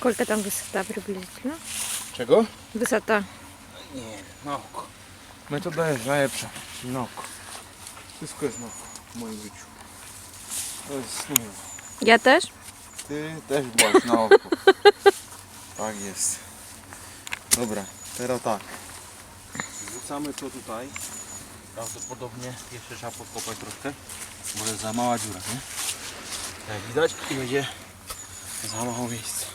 Сколько там высота приблизительно? Czego? Высота. Nie wiem, na oko. Metoda jest najlepsza, czyli na oko. Wszystko jest na oko w moim życiu. To jest, nie wiem, Я też? ty też byłaś na oko. tak jest. Dobra, teraz tak. Wrzucamy to tutaj. Prawdopodobnie jeszcze trzeba podkopać troszkę, bo jest za mała dziura, nie? Jak widać i będzie za mało miejsca.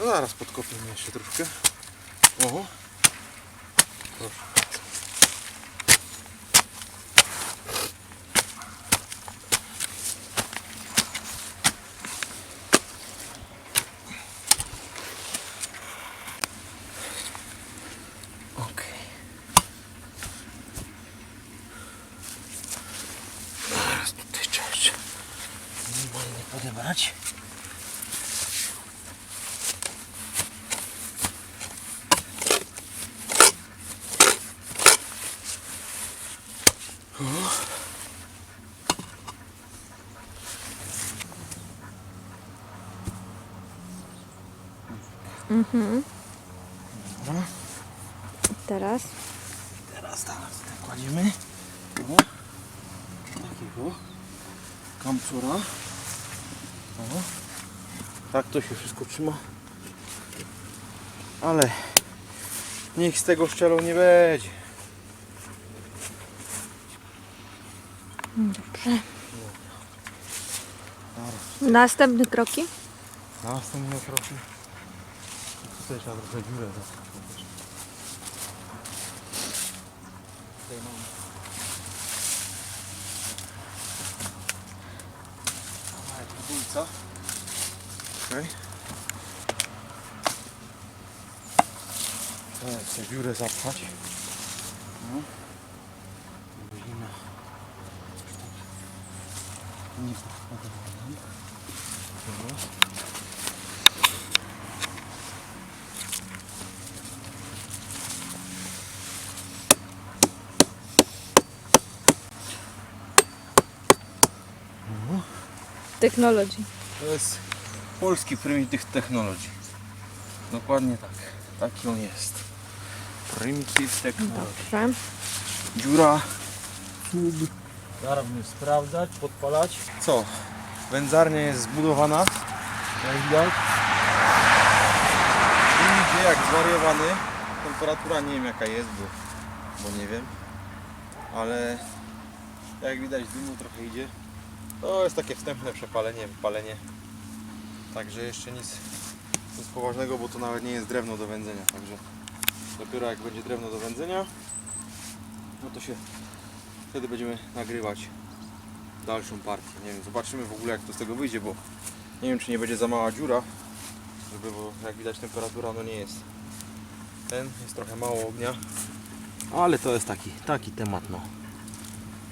No zaraz podkopiemy jeszcze troszkę. Oho. Proszę bardzo. Okej. Zaraz tutaj trzeba jeszcze normalnie podebrać. Mhm. Dobra. Teraz. Teraz tak, tutaj kładziemy. O, takiego kamcura. O, tak to się wszystko trzyma. Ale niech z tego szczelą nie będzie. Dobrze. Następne kroki. następne kroki. Tutaj trzeba trochę dziurę zaskoczyć. Tutaj. Kawałek budulca. Okej. Teraz chcę dziurę zapchać. No. Godzina. Nie podkładamy. Dobra. Technology. To jest polski Primitive Technology. Dokładnie tak. Taki on jest. Primitive Technology. Dobrze. Dziura. Będziemy sprawdzać, podpalać. Co? Wędzarnia jest zbudowana. Jak widać. I idzie jak zwariowany. Temperatura nie wiem jaka jest, bo, bo nie wiem. Ale jak widać dymu trochę idzie. To jest takie wstępne przepalenie, palenie. Także jeszcze nic, nic poważnego, bo to nawet nie jest drewno do wędzenia. Także dopiero jak będzie drewno do wędzenia, no to się wtedy będziemy nagrywać dalszą partię. Nie wiem, zobaczymy w ogóle jak to z tego wyjdzie, bo nie wiem czy nie będzie za mała dziura, żeby, bo jak widać temperatura no nie jest. Ten jest trochę mało ognia, ale to jest taki, taki temat no.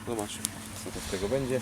Zobaczymy co to z tego będzie.